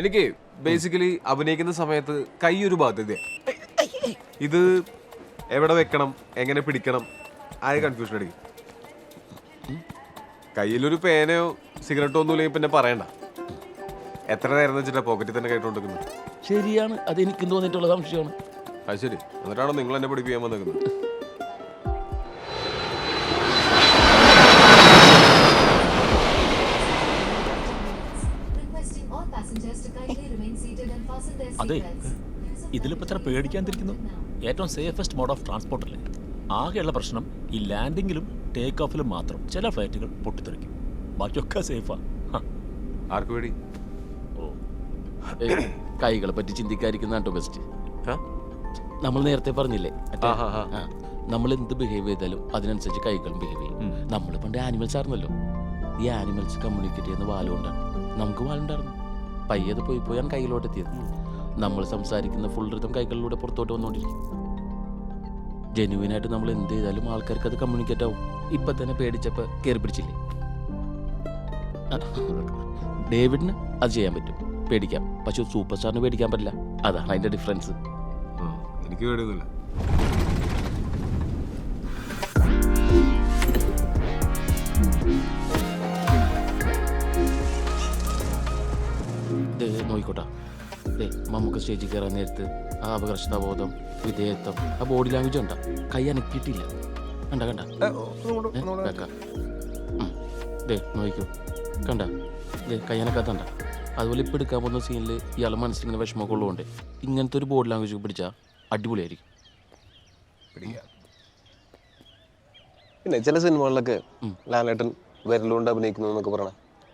എനിക്ക് ബേസിക്കലി അഭിനയിക്കുന്ന സമയത്ത് കൈ ഒരു ബാധ്യത ഇത് എവിടെ വെക്കണം എങ്ങനെ പിടിക്കണം ആ കൺഫ്യൂഷൻ അടിക്കും. കയ്യിലൊരു പേനയോ സിഗരറ്റോ ഒന്നും ഇല്ലെങ്കിൽ പിന്നെ പറയണ്ട. എത്ര നേരം വെച്ചിട്ടാ പോക്കറ്റിൽ തന്നെ കേട്ടോണ്ടിരിക്കുന്നത് ശരിയാണ്. അത് എനിക്ക് തോന്നിയിട്ടുള്ള സംശയമാണ്. അത് ശരി. എന്നിട്ടാണോ നിങ്ങൾ എന്നെ പഠിപ്പിക്കാൻ വന്നിരിക്കുന്നത് പേടിക്കാതിരിക്കുന്നു ഏറ്റവും സേഫസ്റ്റ് മോഡ് ഓഫ് ട്രാൻസ്പോർട്ട് അല്ലേ? ആകെയുള്ള പ്രശ്നം ഈ ലാൻഡിങ്ങിലും ടേക്ക് ഓഫിലും മാത്രം ചില ഫ്ലൈറ്റുകൾ പൊട്ടിത്തെറിക്കും. ബാക്കിയൊക്കെ സേഫാ ആർക്ക് വേണ്ടി ഓ. കൈകളെ പറ്റി ചിന്തിക്കാതിരിക്കുന്ന കേട്ടോ ബെസ്റ്റ് നമ്മൾ നേരത്തെ പറഞ്ഞില്ലേ? നമ്മൾ എന്ത് ബിഹേവ് ചെയ്താലും അതിനനുസരിച്ച് കൈകളും ബിഹേവ് ചെയ്യും. നമ്മൾ പണ്ട് ആനിമൽസ് ആയിരുന്നല്ലോ. ഈ ആനിമൽസ് കമ്മ്യൂണിക്കേറ്റ് ചെയ്യുന്ന വാലുകൊണ്ടാണ്. നമുക്ക് വാലുണ്ടായിരുന്നു. പയ്യത് പോയി പോയാണ് കയ്യിലോട്ട് എത്തിയത് നമ്മൾ സംസാരിക്കുന്ന ഫുൾ റിതം കൈകളിലൂടെ പുറത്തോട്ട് വന്നുകൊണ്ടിരിക്കും ജെന്യുവിനായിട്ട് നമ്മൾ എന്ത് ചെയ്താലും ആൾക്കാർക്ക് അത് കമ്മ്യൂണിക്കേറ്റ് ആവും. ഇപ്പൊ തന്നെ പേടിച്ചപ്പോൾ കയറി പിടിച്ചില്ലേ? ഡേവിഡിന് അത് ചെയ്യാൻ പറ്റും. പേടിക്കാം. പക്ഷെ സൂപ്പർ സ്റ്റാറിന് പേടിക്കാൻ പറ്റില്ല. അതാണ് അതിന്റെ ഡിഫറൻസ് എനിക്ക് പേടിയൊന്നുമില്ല. നോയിക്കോട്ടെ. മമ്മൂക്ക് സ്റ്റേജിൽ കയറാൻ നേരത്ത് ആ അപകർഷതാബോധം വിധേയത്വം ആ ബോഡി ലാംഗ്വേജ് ഉണ്ടാ? കൈ അനക്കിയിട്ടില്ല. കണ്ട കണ്ട. നോക്കൂ. ദേ കണ്ട? ദേ കൈ അനക്കാത്തണ്ട അതുപോലെ ഇപ്പം എടുക്കാൻ പോകുന്ന സീനിൽ ഇയാളെ മനസ്സിലിങ്ങനെ വിഷമമൊക്കെ ഉള്ളതുകൊണ്ട് ഇങ്ങനത്തെ ഒരു ബോഡി ലാംഗ്വേജ് പിടിച്ചാൽ അടിപൊളിയായിരിക്കും. പിന്നെ ചില സിനിമകളിലൊക്കെ ലാലേട്ടൻ വിരലുകൊണ്ട് അഭിനയിക്കുന്നു എന്നൊക്കെ പറയണേ.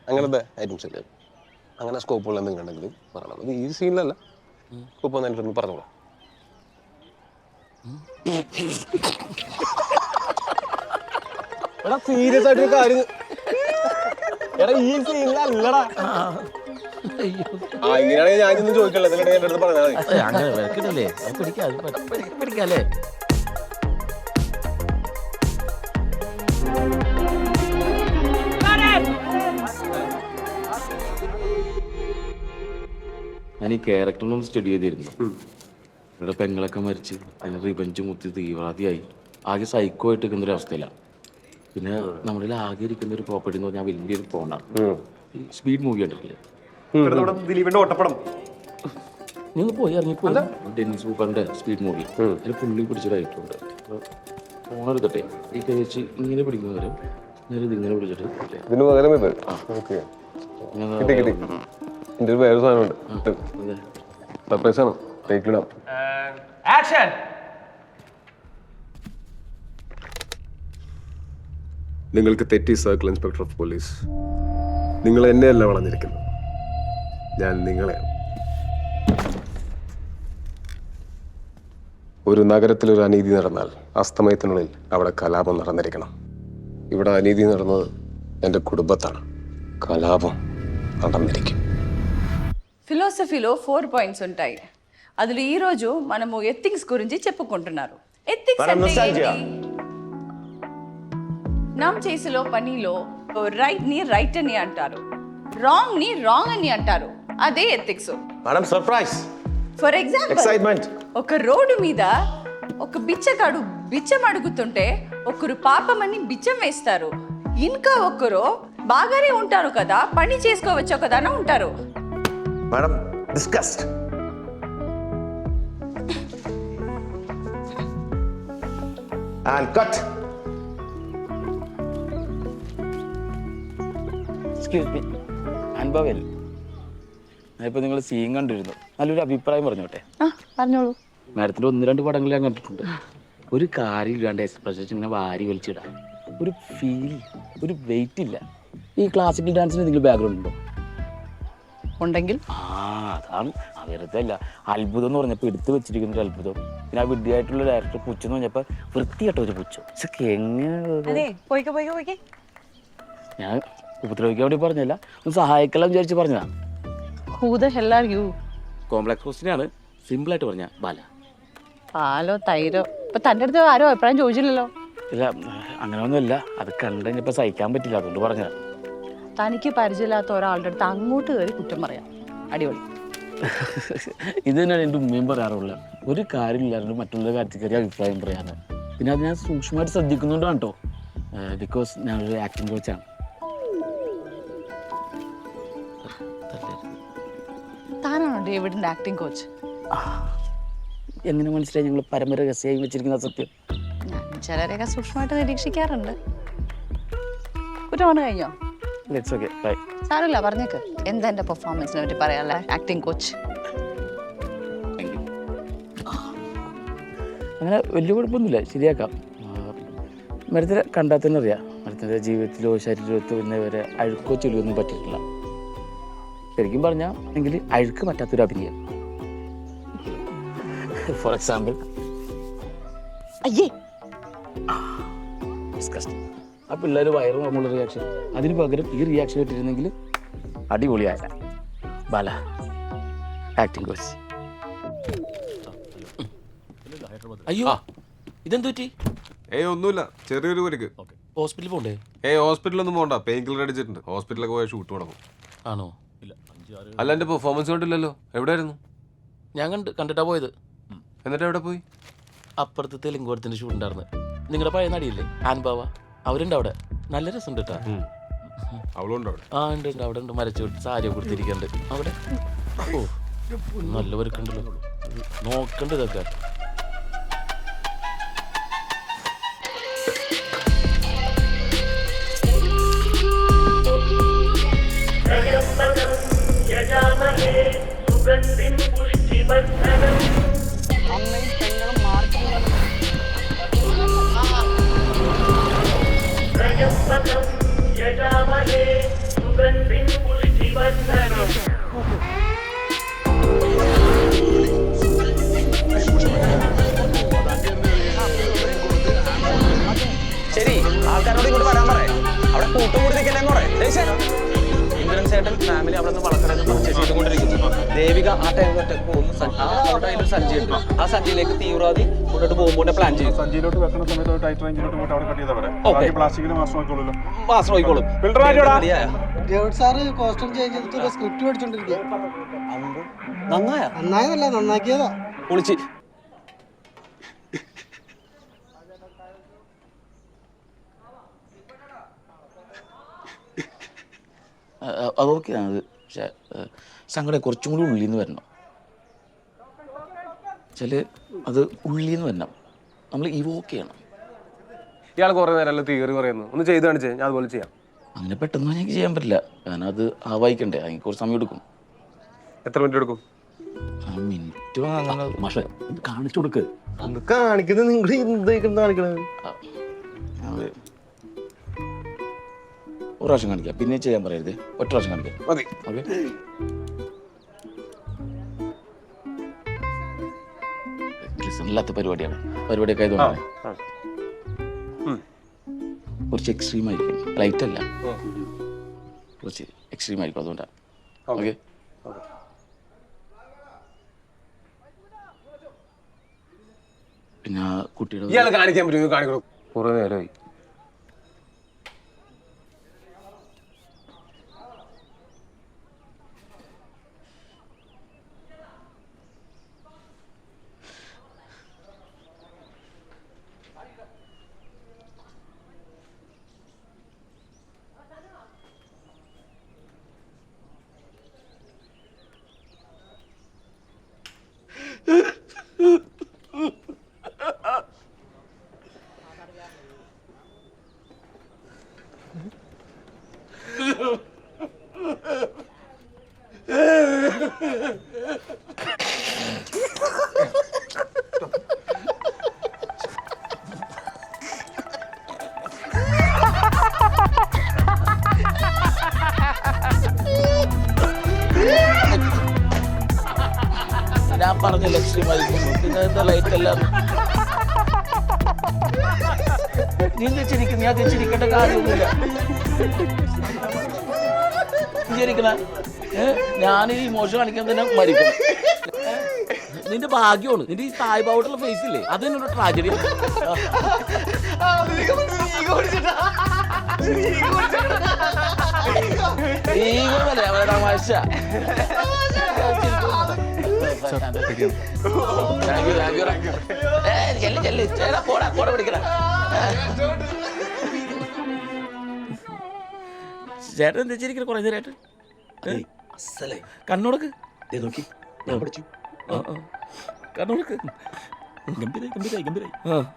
അങ്ങനത്തെ ഐറ്റംസ് ഒക്കെ. അങ്ങനെ സ്കോപ്പ് ഉള്ള എന്തെങ്കിലും ഉണ്ടെങ്കിൽ പറയണം. അത് ഈ സീനിലല്ല സ്കോപ്പ് വന്നിട്ട് പറഞ്ഞോളാം. എടാ സീരിയസ് ആയിട്ട് കാര്യം. എടാ ഈ സീനിലല്ലടാ ആ ഇങ്ങനെയാണെങ്കിൽ ഞാനൊന്നും ചോദിക്കല്ലേ? അടുത്ത് പറഞ്ഞാൽ മതി. അങ്ങനെ പിടിക്കാം പിടിക്കാല്ലേ? ഞാൻ ഈ ക്യാരക്ടറിനും സ്റ്റഡി ചെയ്തിരുന്നു. ഇവിടെ പെങ്ങളൊക്കെ മരിച്ച് അതിന് റിവഞ്ച് മുത്തി തീവ്രവാദിയായി. ആകെ സൈക്കോ ആയിട്ട് നിൽക്കുന്ന ഒരു അവസ്ഥയിലാണ് പിന്നെ നമ്മുടെ ആകെ ഇരിക്കുന്ന ഒരു പ്രോപ്പർട്ടി എന്ന് പറഞ്ഞാൽ വലിയൊരു ഫോണാണ് സ്പീഡ് മൂവി കണ്ടിട്ടില്ലേ? ദിലീപിന്റെ ഓട്ടപ്പടം. നീ പോയി ഇറങ്ങിപ്പോയി ഡെന്നിസ് സൂപ്പറിന്റെ സ്പീഡ് മൂവി അതിൽ പുള്ളി പിടിച്ചിട്ടായിട്ടുണ്ട് ഫോൺ എടുക്കട്ടെ ഈ കഴിച്ച് ഇങ്ങനെ പിടിക്കുന്നവരും ഇങ്ങനെ പിടിച്ചിട്ട്? ഇതിന് പകരം എന്റെ ഒരു വേറെ സാധനമുണ്ട്. സർപ്രൈസ് ആണ്. ടേക്കിലിടാം ആക്ഷൻ നിങ്ങൾക്ക് തെറ്റി സർക്കിൾ ഇൻസ്പെക്ടർ ഓഫ് പോലീസ് നിങ്ങൾ എന്നെയല്ല വളഞ്ഞിരിക്കുന്നു ഞാൻ നിങ്ങളെ. ഒരു നഗരത്തിൽ ഒരു അനീതി നടന്നാൽ അസ്തമയത്തിനുള്ളിൽ അവിടെ കലാപം നടന്നിരിക്കണം. ഇവിടെ അനീതി നടന്നത് എന്റെ കുടുംബത്താണ്. കലാപം നടന്നിരിക്കും. ఫిలాసఫీలో ఫోర్ పాయింట్స్ ఉంటాయి. అందులో ఈ రోజు మనము ఎథిక్స్ గురించి చెప్పుకుంటున్నారు. ఎథిక్స్ అంటే ఏంటి? నమ్ చేసిలో పనిలో రైట్ని రైట్ అని అంటారు. రాంగ్ని రాంగ్ అని అంటారు. అదే ethics madam surprise for example excitement ఒక రోడ్డు మీద ఒక బిచ్చగాడు బిచ్చం అడుగుతుంటే ఒకరు పాపమని బిచ్చం వేస్తారు. ఇంకా ఒకరు బాగానే ఉంటారు కదా పని చేసుకోవచ్చు కదా అని ఉంటారు. Madam discussed and cut excuse me അനുഭവല്ല? ഞാനിപ്പോൾ നിങ്ങൾ സീൻ കണ്ടിരുന്നു. നല്ലൊരു അഭിപ്രായം പറഞ്ഞോട്ടെ? പറഞ്ഞോളൂ. മാഡത്തിന്റെ ഒന്ന് രണ്ട് പടങ്ങൾ ഞാൻ കണ്ടിട്ടുണ്ട്. ഒരു കാര്യം ഇല്ലാണ്ട് എക്സ്പ്രഷൻ ഇങ്ങനെ വാരി വലിച്ചിടാം ഒരു ഫീൽ ഒരു വെയിറ്റ് ഇല്ല. ഈ ക്ലാസിക്കൽ ഡാൻസിന് എന്തെങ്കിലും ബാക്ക്ഗ്രൗണ്ട് ഉണ്ടോ? ഉണ്ടെങ്കിൽ ആ അതാണ്. വെറുതെ അല്ല അത്ഭുതം എന്ന് പറഞ്ഞപ്പോൾ എടുത്തു വെച്ചിരിക്കുന്ന ഒരു അത്ഭുതം. പിന്നെ ആ വിഡ്ഢിയായിട്ടുള്ള ഡയറക്ടർ പുച്ചു എന്ന് പറഞ്ഞപ്പോൾ വൃത്തിയായിട്ട് ഒരു പുച്ചു ഇതൊക്കെ എങ്ങനെ ഞാൻ ഉപദ്രവിക്കാൻ വേണ്ടി പറഞ്ഞല്ല ഒന്ന് സഹായിക്കലാം വിചാരിച്ച് പറഞ്ഞതാണ് who the hell are you complex ഹോസ്റ്റിനാണ് സിമ്പിളായിട്ട് പറഞ്ഞ ബാല. പാലോ തൈരോ? ഇപ്പൊ തന്റെ അടുത്ത് ആരോ അഭിപ്രായം ചോദിച്ചില്ലല്ലോ. ഇല്ല അങ്ങനെയൊന്നുമില്ല അത് കണ്ടു കഴിഞ്ഞപ്പോൾ സഹിക്കാൻ പറ്റില്ല അതുകൊണ്ട് പറഞ്ഞതാണ് തനിക്ക് പരിചയമില്ലാത്ത ഒരാളുടെ അടുത്ത് അങ്ങോട്ട് കയറി കുറ്റം പറയാം. അടിപൊളി. ഇത് തന്നെയാണ് എന്റെ ഉമ്മയും പറയാറുള്ള ഒരു കാര്യമില്ലാണ്ട് മറ്റുള്ള കാര്യത്തിൽ കയറി അഭിപ്രായം പറയാറ് പിന്നെ അത് ഞാൻ സൂക്ഷ്മമായിട്ട് ശ്രദ്ധിക്കുന്നുണ്ടാണ് കേട്ടോ ബിക്കോസ് ഞാനൊരു ആക്ടിങ് കോച്ചാണ് താനാണോ ഡേവിഡിന്റെ ആക്ടിംഗ് കോച്ച് എങ്ങനെ മനസ്സിലായി ഞങ്ങൾ പരമ്പര രഹസ്യമായി വെച്ചിരിക്കുന്ന സത്യം? ചിലരെയൊക്കെ സൂക്ഷ്മമായിട്ട് നിരീക്ഷിക്കാറുണ്ട്. കുറ്റമാണ് കഴിഞ്ഞോ? ലെറ്റ്സ് ഓക്കെ ബൈ സാരമില്ല പറഞ്ഞേക്ക്. എന്താ എന്റെ പെർഫോമൻസിനെ പറ്റി പറയാനുള്ള ആക്ടിങ് കോച്ച് അങ്ങനെ വലിയ കുഴപ്പമൊന്നുമില്ല. ശരിയാക്കാം. മരത്തിനെ കണ്ടാൽ തന്നെ അറിയാം. മരത്തിന്റെ ജീവിതത്തിലോ ശരീരത്തിലോ ഇന്നവരെ അഴുക്കോ ചൊല്ലിയൊന്നും പറ്റിയിട്ടില്ല. ശരിക്കും പറഞ്ഞാൽ എങ്കിൽ അഴുക്ക് പറ്റാത്തൊരു അഭിനയം. ഫോർ എക്സാമ്പിൾ അയ്യേ. ഡിസ്കസ്റ്റ് ആ പിള്ളേർ വയറും നമ്മളുടെ റിയാക്ഷൻ അതിന് പകരം ഈ റിയാക്ഷൻ ഇട്ടിരുന്നെങ്കിൽ അടിപൊളിയായ ബാല ആക്ടിങ് കോച്ച് അയ്യോ ഇതെന്തു പറ്റി? ഏയ് ഒന്നുമില്ല. ചെറിയൊരു പരിക്ക്. ഹോസ്പിറ്റലിൽ പോണ്ടേ? ഏയ് ഹോസ്പിറ്റലൊന്നും പോകണ്ട പെയിൻ കില്ലർ അടിച്ചിട്ടുണ്ട്. ഹോസ്പിറ്റലൊക്കെ പോയ ഷൂട്ട് തുടങ്ങും. ആണോ? അല്ല എന്റെ പെർഫോമൻസ് കണ്ടില്ലല്ലോ. എവിടെയായിരുന്നു? ഞാൻ കണ്ട് കണ്ടിട്ടാ പോയത്. എന്നിട്ട് എവിടെ പോയി? അപ്പുറത്തെ തെലുങ്കോടത്തിന്റെ ഷൂട്ട് ഉണ്ടായിരുന്നു. നിങ്ങളുടെ പഴയ നടിയില്ലേ? ആൻബാവ? അവരുണ്ട് അവിടെ. നല്ല രസമുണ്ട് കേട്ടോ അവളുണ്ട് അവിടെ. ആ ഉണ്ട് അവിടെ ഉണ്ട്. മരച്ചു സാരി കൊടുത്തിരിക്കുന്നുണ്ട്. അവിടെ? ഓ നല്ല ഒരുക്കുണ്ടല്ലോ. നോക്കണ്ട ഇതൊക്കെ. അമ്മ ശരി ആൾക്കാരോട് ഇങ്ങോട്ട് വരാൻ പറയാം. അവിടെ കൂട്ടും കൂടി നിൽക്കല്ലെന്ന് പറയേ ഇന്ദ്രൻ ചേട്ടൻ ഫാമിലി അവിടെ നിന്ന് വളർത്തണമെന്ന് പർച്ചേസ് ചെയ്തുകൊണ്ടിരിക്കുന്നു ദേവിക ആ ടൈം ഒറ്റ പോകുന്നു സഞ്ചി- ആ സഞ്ചിയിലേക്ക് തീവ്രവാദി മുന്നോട്ട് പോകുമ്പോൾ പ്ലാൻ ചെയ്യും. സഞ്ചിയിലോട്ട് വെക്കുന്ന സമയത്ത് ടൈറ്റ് റേഞ്ചിലോട്ട് പോയിട്ട് അവിടെ കട്ട് ചെയ്താൽ പറയാം Okay. പ്ലാസ്റ്റിക്കിന് മാസം നോക്കിക്കോളൂല്ലോ മാസം ആയിക്കോളും? ഡേവിഡ് സാറ് കോസ്റ്റ്യൂം ചേഞ്ച് ചെയ്തിട്ട് ഒരു സ്ക്രിപ്റ്റ് പഠിച്ചോണ്ടിരിക്കുക. നന്നായ? നന്നായതല്ല നന്നാക്കിയതാ. പൊളിച്ച് അത് ഓക്കെയാണ് അത് പക്ഷേ സങ്കടം കുറച്ചും കൂടി ഉള്ളിൽ നിന്ന് വരണം. വെച്ചാൽ അത് ഉള്ളിൽ നിന്ന് തന്നെ നമ്മൾ ഇവോക്ക് ചെയ്യണം. ഇയാൾ കുറേ നേരം തീറി പറയുന്നു. ഒന്ന് ചെയ്ത് കാണിച്ചേ ഞാൻ അതുപോലെ ചെയ്യാം. അങ്ങനെ പെട്ടെന്ന് എനിക്ക് ചെയ്യാൻ പറ്റില്ല. കാരണം അത് ആവായിക്കണ്ടേ അതിന് കുറച്ച് സമയം എടുക്കും. എത്ര മിനിറ്റ് എടുക്കും? മിനിറ്റ് അങ്ങനെ കാണിച്ചു കൊടുക്ക്. ഒന്ന് കാണിക്കുന്നത് നിങ്ങൾ കാണിക്കണത്. അത് ഒരു പ്രാവശ്യം കാണിക്കാം. പിന്നെ ചെയ്യാൻ പറയരുത്. ഒറ്റ പ്രാവശ്യം കാണിക്കാം. മതി. ഓക്കെ? ഇല്ലാത്ത പരിപാടിയാണ്. പരിപാടിയൊക്കെ ആയതുകൊണ്ടാണ് ആ. ഉം. കുറച്ച് എക്സ്ട്രീം ആയിരിക്കും. ലൈറ്റ് അല്ല. കുറച്ച് എക്സ്ട്രീം ആയിരിക്കും അതുകൊണ്ടാണ്. ഓക്കെ. പിന്നെ കുട്ടിയുടെ കാണിക്കാൻ പറ്റുമോ? കാണിക്കണം? കുറേ നേരമായി. ഞാൻ പറഞ്ഞ എക്സ്ട്രീം ആയിരിക്കും പിന്നെ എന്താ ലൈറ്റ് എല്ലാം? നീ തെച്ചിരിക്കും ഞാൻ തെച്ചിരിക്കേണ്ട കാര്യമൊന്നുമില്ല. വിചാരിക്കണ ഞാൻ ഈ മോശം കാണിക്കാൻ തന്നെ മരിക്കും നിന്റെ ഭാഗ്യമാണ്. നിന്റെ ഈ സായിബാവട്ടുള്ള ഫേസ് ഇല്ലേ? അത് എന്നോട് ട്രാജഡി ഈ തമാശ. താങ്ക് യു താങ്ക് യു ഏ ചെല്ലു ചെല്ലു. ചേടാ പോടാ പോടാ പിടിക്കടാ. ചേട്ടൻ എന്താ ചിരിക്കണ? കുറേ നേരമായിട്ട് കണ്ണുടക്ക് നോക്കി. ഞാൻ പഠിച്ചു. കണ്ണുടക്ക് ഗംഭീരായി ഗംഭീരായി ഗംഭീരായി. ആ.